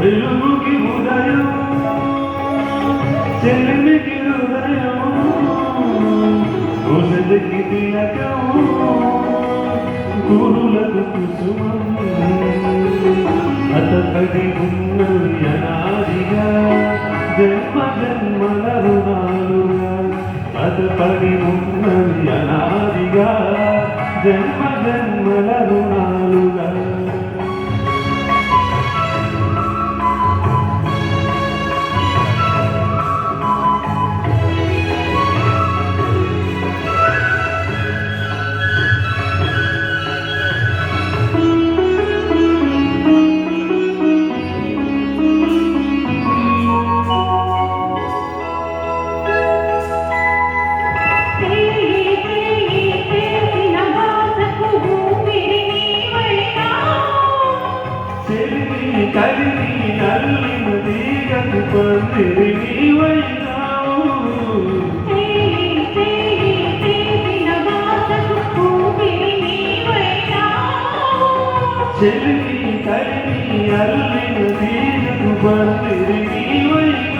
వెలుగుకి ఉదయం చెల్లికి హృదయం రోజుకి తిలకం గురులకు కుసుమం అతపడి జన్మ జన్మల రుణాలుగా అతపడి ఉన్న జన్మ జన్మల రుణ కలిపి తల్లిను తీగకు పంపిణి నీవైనావు చెలిపి కలిపి అల్లిను తీగకు పంపిణి నీవైనా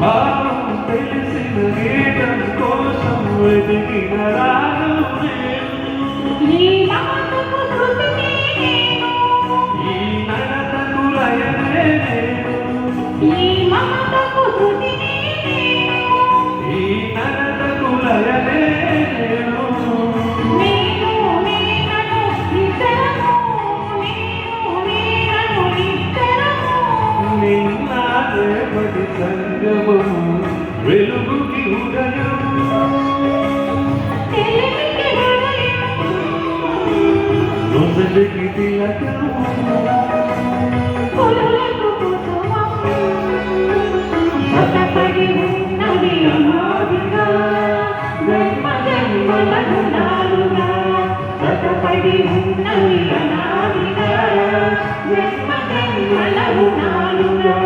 భావం తెలిసిన గీతం కోసం వెతికిన రాగం వెలుగుకి ఉదయం నొసటికి తిలకము ఉన్నవి నాలుగా జన్మ జన్మలవు నాలుగా